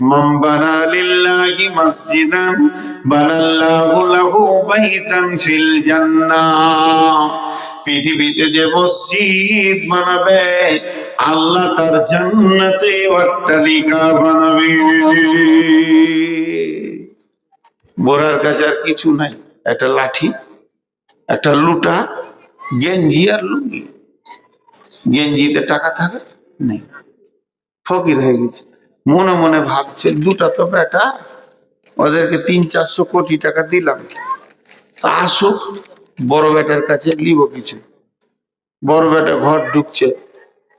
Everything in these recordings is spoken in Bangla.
মান বানা লিল্লাহি মাসজিদান বানাল্লাহু লাহু বাইতান ফিল জান্নাহ পৃথিবীতে যে মসজিদ বানাবে, আল্লাহ তার জান্নাতে অট্টালিকা বানাবে। বোরার কাছে আর কিছু নাই। একটা লাঠি, একটা লুটা, গেঞ্জি আর লুঙ্গি। গেঞ্জিতে টাকা থাকে? নেই। ফকির হয়ে গেছে। মনে মনে ভাবছে, দুটা তো বেটা, ওদেরকে তিন চারশো কোটি টাকা দিলাম তা আসুক, বড় বেটার কাছে নিব কিছু। বড় বেটা ঘর ঢুকছে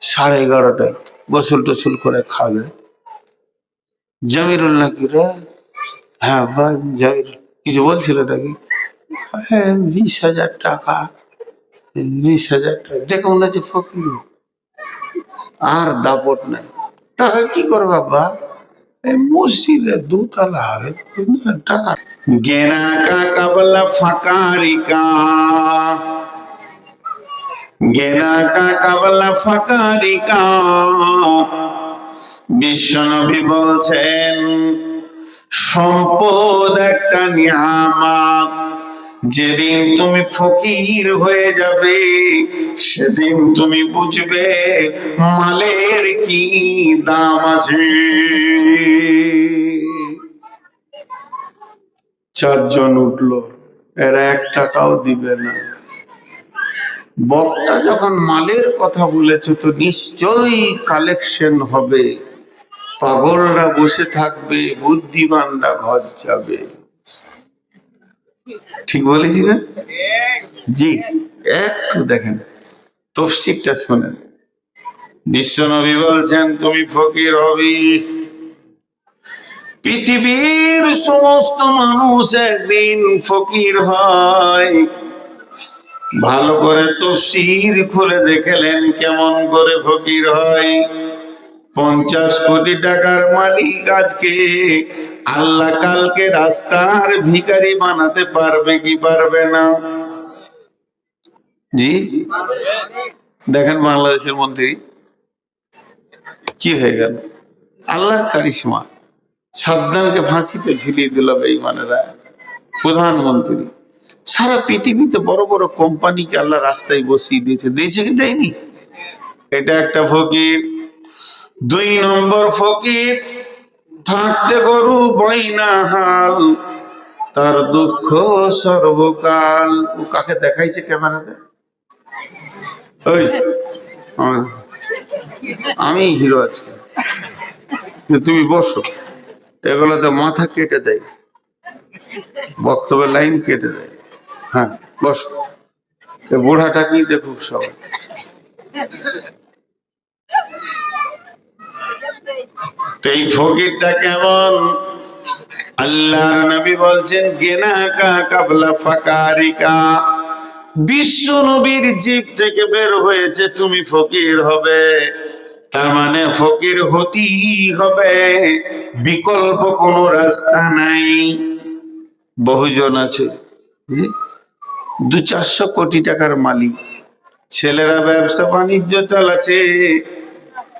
সাড়ে এগারোটায়, গোসল টোসল করে খাবে। জমিরুল নাকি রে? হ্যাঁ ভাই, জমির কিছু বলছিল নাকি? হ্যাঁ বিশ হাজার টাকা, বিশ হাজার টাকা। দেখো মনে হচ্ছে ফকির। আর দাপট নাই। টাকা কি করো বাবা মসজিদে দুতলা হবে টাকা। ফাকারিকা বিশ্বনবী বলছেন সম্পদ একটা নিয়ামত। যেদিন তুমি ফকির হয়ে যাবে, সেদিন তুমি বুঝবে মালের কি দাম আছে। চারজন উঠল, এরা এক টাকাও দিবে না। বক্তা যখন মালের কথা বলেছে তো নিশ্চয়ই কালেকশন হবে। পাগলরা বসে থাকবে, বুদ্ধিমানরা ঘর যাবে ঠিক বলেছি না? জি একটু দেখেন। তফসিকটা শোনেন। বিশ্বনবী বলছেন তুমি ফকির হবি। পৃথিবীর সমস্ত মানুষ একদিন ফকির হয়। ভালো করে তফসির খুলে দেখলেন কেমন করে ফকির হয়। পঞ্চাশ কোটি টাকার মালিক আজকে। আল্লাহ কালকে রাস্তার ভিখারি বানাতে পারবে কি পারবে না? জি? দেখেন বাংলাদেশের মন্ত্রী। কি হয়ে গেল? আল্লাহর কারিশমা। সাদ্দামকে ফাঁসিতে ঝুলিয়ে দিল বেঈমানেরা। প্রধানমন্ত্রী। সারা পৃথিবীতে বড় বড় কোম্পানিকে আল্লাহ রাস্তায় বসিয়ে দিয়েছে। দিয়েছে কি দেয়নি? এটা একটা ফকির। দুই নম্বর ফকির, থাকতে গরু বইনা হাল তার দুঃখ সর্বকাল। ও কাকে দেখাইছে ক্যামেরাতে? ওই আমি হিরো আজকে। তুমি বসো, এগুলোতে মাথা কেটে দেয়, বক্তব্যের লাইন কেটে দেয়। হ্যাঁ বসো। এ কি দেখুক সবাই। তো এই ফকিরটা কেমন? আল্লাহর নবী বলছেন, গেনা কা কাবলা ফাকারিকা। বিশ্ব নবীর জীব থেকে বের হয়েছে, তুমি ফকির হবে। তার মানে ফকির হতি হবে। বিকল্প কোনো রাস্তা নাই। বহুজন আছে দু চারশো কোটি টাকার মালিক। ছেলেরা ব্যবসা বাণিজ্য চালাচ্ছে,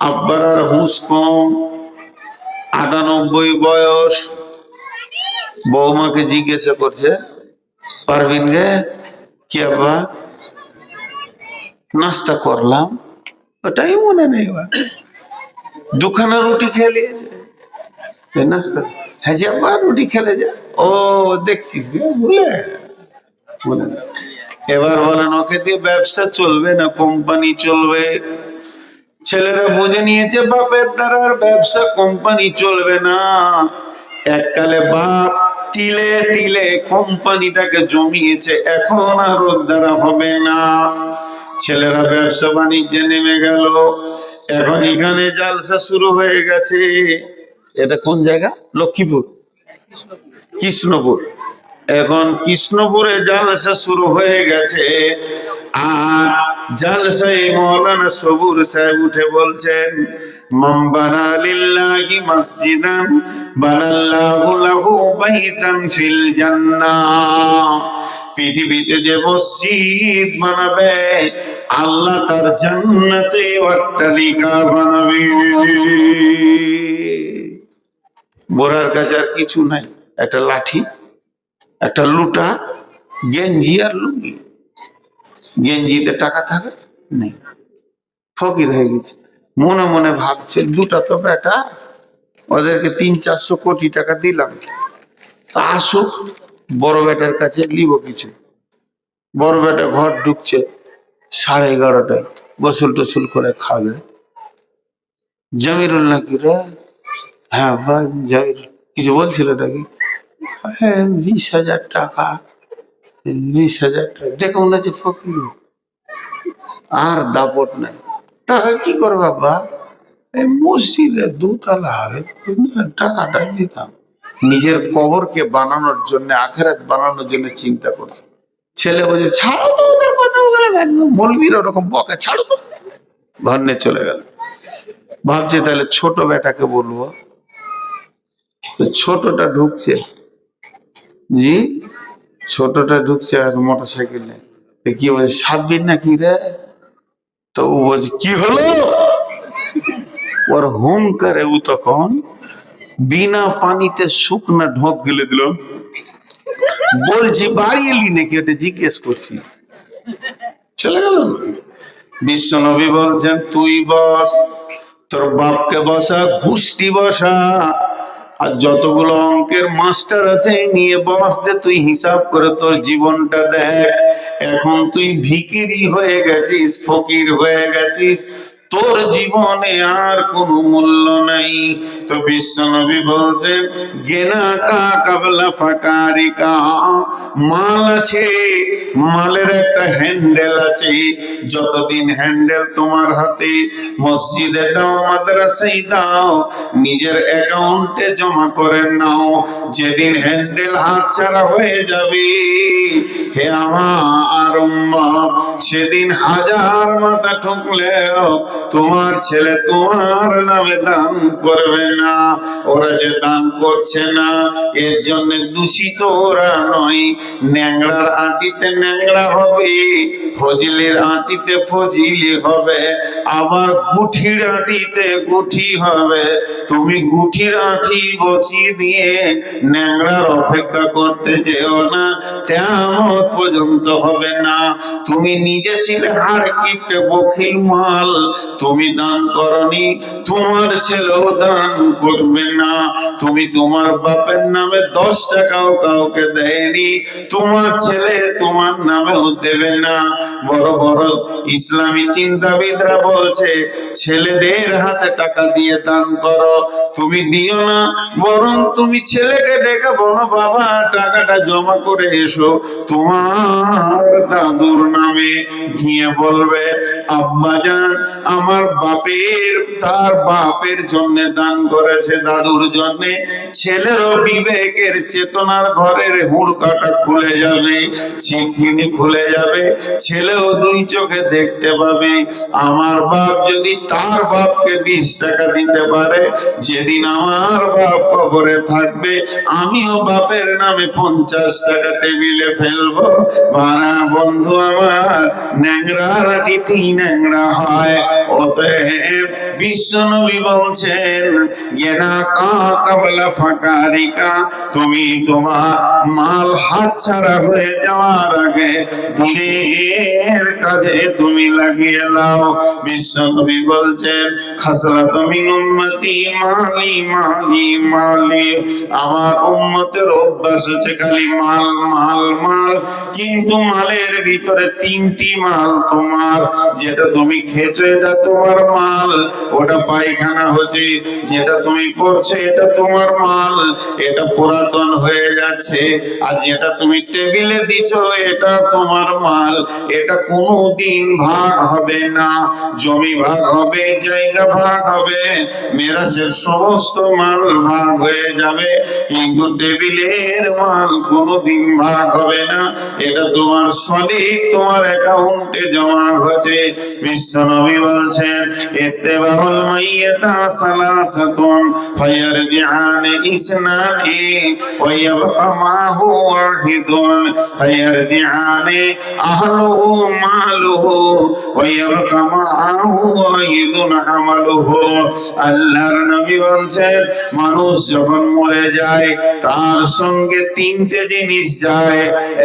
আব্বার আর হুঁশ কম। আটানব্বই বয়স। বৌমাকে জিজ্ঞাসা করছে পারবিন গে, কি আব্বা নাস্তা করলাম? ওটাই মনে নেই দুখানা রুটি এ নাস্তা হ্যাঁ যে আব্বা, রুটি খেলে যা। ও, দেখছিস ভুলে। এবার বলেন, ওকে দিয়ে ব্যবসা চলবে না, কোম্পানি চলবে? ছেলেরা বুঝে নিয়েছে, বাপের দ্বারা ব্যবসা কোম্পানি চলবে না। এককালে বাপ তিলে তিলে কোম্পানিটাকে জমিয়েছে, এখন আর দ্বারা হবে না। ছেলেরা ব্যবসা বাণিজ্যে নেমে গেল, এখন এখানে জালসা শুরু হয়ে গেছে। এটা কোন জায়গা? লক্ষ্মীপুর। কৃষ্ণপুর। এখন কৃষ্ণপুরে জালসা শুরু হয়ে গেছে। আর জালসাই মৌলানা সবুর সাহেব উঠে বলছেন লিল্লাহি মাসজিদান, বানাল্লাহু লাহু বাইতান ফিল জান্নাহ পৃথিবীতে যে মসজিদ বানাবে, আল্লাহ তার জান্নাতে অট্টালিকা বানাবে। বোরার কাছে আর কিছু নাই, একটা লাঠি। একটা লুটা, গেঞ্জি আর লুঙ্গি। গেঞ্জিতে টাকা থাকে? নেই। ফকির হয়ে গেছে। মনে মনে ভাবছে দুটা তো বেটা, ওদেরকে তিন চারশো কোটি টাকা দিলাম। তা আসুক, বড় বেটার কাছে নিব কিছু। বড় বেটা ঘর ঢুকছে সাড়ে এগারোটায়, গোসল টোসল করে খাবে। জমিরুল নাকি রে? হ্যাঁ ভাই জমির কিছু বলছিল নাকি? হ্যাঁ বিশ হাজার টাকা। বিশ হাজার টাকা। দেখো মনে হচ্ছে ফকির। আর দাপট নাই। টাকা কি করবে বাবা? মসজিদে দুতলা হবে টাকাটা দিতাম। নিজের কবরকে বানানোর জন্য, আখেরাত বানানোর জন্য চিন্তা করছে। ছেলে বলছে, ছাড়ো তো ওদের কথা মলবির ওরকম বকা, ছাড়ো তো। ঘর চলে গেল। ভাবছে তাহলে ছোট বেটাকে বলব। ছোটটা ঢুকছে। জি? ছোটটা ঢুকছে আর মোটর সাইকেলে কি বলছে সাত দিন না কি রে? তো ও বলছে, কি হলো? ওর হুম করে ও তখন বিনা পানিতে শুকনা ঢোক গেলে দিল। বলছি, বাড়ি এলি নাকি? এটা জিজ্ঞেস করছি। চলে গেল। বিশ্ব নবী বলছেন, তুই বস, তোর বাপকে বসা, গুষ্টি বসা। আর যতগুলো অঙ্কের মাস্টার আছে নিয়ে বস দে তুই হিসাব করে তোর জীবনটা দেখ। এখন তুই ভিকিরি হয়ে গেছিস, ফকির হয়ে গেছিস তোর জীবনে আর কোনো মূল্য নাই। তো বিশ্বনবী বলছেন, গেনা কা কাবলা ফাকারিকা। মাল আছে, মালের একটা হ্যান্ডেল আছে। যতদিন হ্যান্ডেল তোমার হাতে, মসজিদে দাও, মাদ্রাসায় দাও, নিজের অ্যাকাউন্টে জমা করে নাও। যেদিন হ্যান্ডেল হাত ছাড়া হয়ে যাবে, হে আমার সেদিন হাজার মাথা ঠুকলেও তোমার ছেলে তোমার নামে দান করবে না, ওরা যে দান করছে না, এর জন্য দূষিত ওরা নয়। ন্যাংরার আটিতে ন্যাংরা হবে, ফজিলের আটিতে ফজিলি হবে, আবার গুঠির আটিতে গুঠি হবে। তুমি গুঠির আঠি বসিয়ে দিয়ে ন্যাংড়ার অপেক্ষা করতে যেও না তেমন পর্যন্ত হবে না। তুমি নিজে ছিলে হার কিপটে বখিল মাল তুমি দান করনি, তোমার ছেলেও দান করবে না। তুমি তোমার বাপের নামে দশ টাকাও কাউকে দেয়নি, তোমার ছেলে তোমার নামেও দেবে না। বড় বড় ইসলামী চিন্তাবিদরা বলছে, ছেলেদের হাতে টাকা দিয়ে দান করো, তুমি দিও না, বরং তুমি ছেলেকে ডেকে বলো, বাবা, টাকাটা জমা করে এসো তোমার দাদুর নামে। গিয়ে বলবে আব্বা যান, আমার বাপের, তার বাপের জন্য দান করেছে দাদুর জন্য। ছেলেরও বিবেকের চেতনার ঘরের হুড়কাটা খুলে যাবে ছিটকিনি খুলে যাবে। ছেলেও দুই চোখে দেখতে পাবে, আমার বাপ যদি তার বাপকে বিশ টাকা দিতে পারে, যেদিন আমার বাপ কবরে থাকবে, আমিও বাপের নামে পঞ্চাশ টাকা টেবিলে ফেলব। মারা বন্ধু আমার ন্যাংরা রাটিতেই ন্যাংরা হয়। অতএব বিশ্ব নবী বলছেন তুমি তোমার মাল হাত ছাড়া হয়ে যাওয়ার আগে দিনের কাজে তুমি লাগিয়ে নাও। বিশ্ব নবী বলছেন খাসলা তুমি উম্মতি, মালি মালি মালি, আমার উম্মতের অভ্যাস হচ্ছে খালি মাল মাল মাল, কিন্তু মালের ভিতরে তিনটি মাল তোমার। যেটা তুমি খেয়েছো, এটা তোমার মাল। ওটা পায়খানা হচ্ছে, যেটা তুমি করছ এটা তোমার মাল। এটা পুরাতন হয়ে যাচ্ছে, আর যেটা তুমি টেবিলে দিছো, এটা তোমার মাল। এটা কোনোদিন ভাগ হবে না। জমি ভাগ হবে, জায়গা ভাগ হবে মেরাসের সমস্ত মাল ভাগ হয়ে যাবে। কিন্তু টেবিলের মাল কোনোদিন ভাগ হবে না। এটা তোমার সলিড তোমার অ্যাকাউন্টে জমা হয়েছে। বিশ্বনবী বলছেন বলছেন ইত্তেবাউল মাইয়াতা সালাসাতুন, ফায়ারজিআন ইসনানি ওয়া মাহু ওয়াহিদুন, ফায়ারজিআন আহলুহু মালুহু ওয়া মাহু ওয়াহিদুন আমালুহু। আল্লাহর নবী বলছেন, মানুষ যখন মরে যায়, তার সঙ্গে তিনটে জিনিস যায়।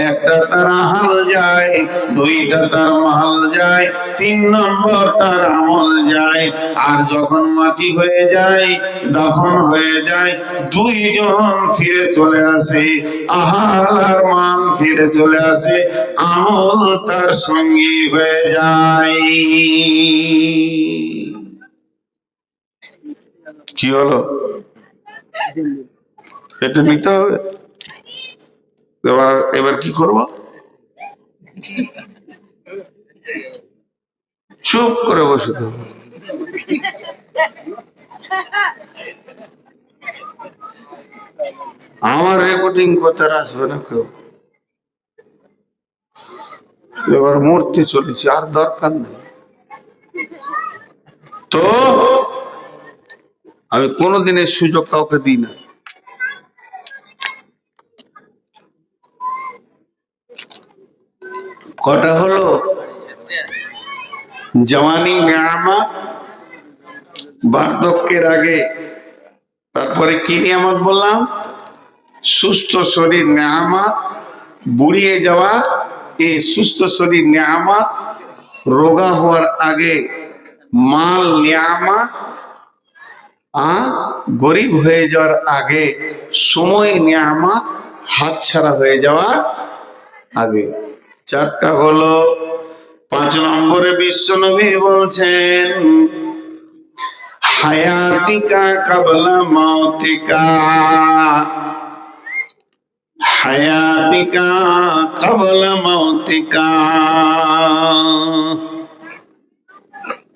একটা তার হাল যায়, দুইটা তার মাল যায়, তিন নম্বর তার আমল যায়। আর যখন মাটি হয়ে যায়, দফন হয়ে যায়, দুইজন ফিরে চলে আসে আহাল আর মাল ফিরে চলে আসে, আমল তার সঙ্গী হয়ে যায়। কি হলো? এটা নিতে হবে? এবার এবার কি করব? চুপ করে বসে থাকব আমার রেকর্ডিং কথার আসবে না কেউ। এবার মূর্তি চলেছে, আর দরকার নেই। তো, আমি কোনোদিনের সুযোগ কাউকে দিই না। কটা হলো? জওয়ানি নিয়ামা বার্ধক্যের আগে, তারপরে কি নিয়ামত বললাম? সুস্থ শরীর নিয়ামত বুড়িয়ে যাওয়া এই সুস্থ শরীর নিয়ামত রোগা হওয়ার আগে মাল নিয়ামত আর গরিব হয়ে যাওয়ার আগে সময় নিয়ামত হাতছাড়া হয়ে যাওয়ার আগে। চারটা হলো পাঁচ নম্বরে বিশ্ব নবী বলছেন, হায়াতিকা কাবলা মাউতিকা। হায়াতিকা কাবলা মাউতিকা।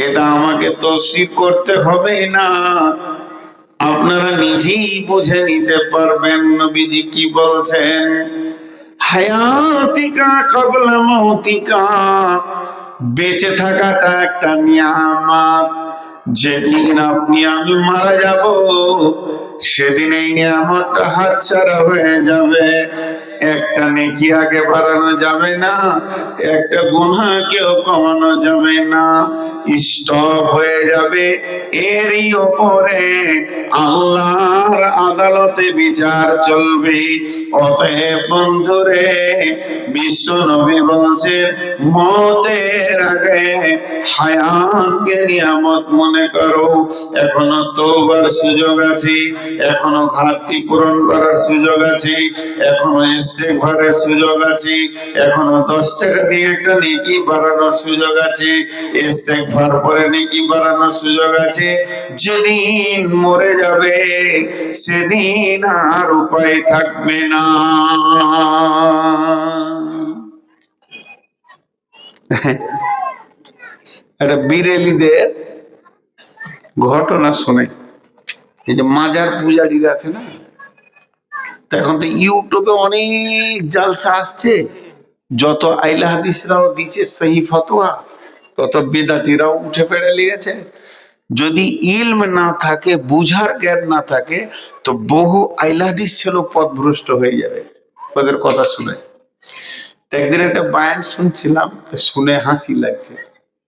এটা আমাকে তসিক করতে হবে না। আপনারা নিজেই বুঝে নিতে পারবেন নবীজি কি বলছেন, হায়াতিকা কাবলা মাউতিকা। বেঁচে থাকাটা একটা নিয়ামত। যেদিন আপনি আমি মারা যাব, সেদিন এই নিয়ামতটা হাতছাড়া হয়ে যাবে। একটা নেকি আগে বাড়ানো যাবে না, একটা গুনাহকেও কমানো যাবে না। স্টপ হয়ে যাবে এরই ওপরে আল্লাহর আদালতে বিচার চলবে। অতএব বন্ধুরে, বিশ্ব নবী বলছে মতের আগে হায়াতকে নিয়ামত মনে করো। এখনও তোবার সুযোগ আছে, এখনও ঘাটতি পূরণ করার সুযোগ আছে, এখনও ইস্তেগফারের সুযোগ আছে। এখনও দশ টাকা দিয়ে একটা নেকি বাড়ানোর সুযোগ আছে। ইস্তেগফার পরে নেকি বাড়ানোর সুযোগ আছে। যেদিন মরে যাবে, সেদিন আর উপায় থাকবে না। একটা বিরেলিদের ঘটনা শুনে। এই যে মাজার পূজারীরা আছে না? এখন তো ইউটিউবে অনেক জালসা আসছে। যত আইলা হাদিসরাও দিচ্ছে সহি ফতোয়া, তত বেদাতিরাও উঠে ফেড়ে লেগেছে। যদি ইলম না থাকে, বুঝার জ্ঞান না থাকে, তো বহু আইলাদিস ছিল পথভ্রষ্ট হয়ে যাবে। ওদের কথা শুনে। একদিন একটা বায়ান শুনছিলাম শুনে হাসি লাগছে।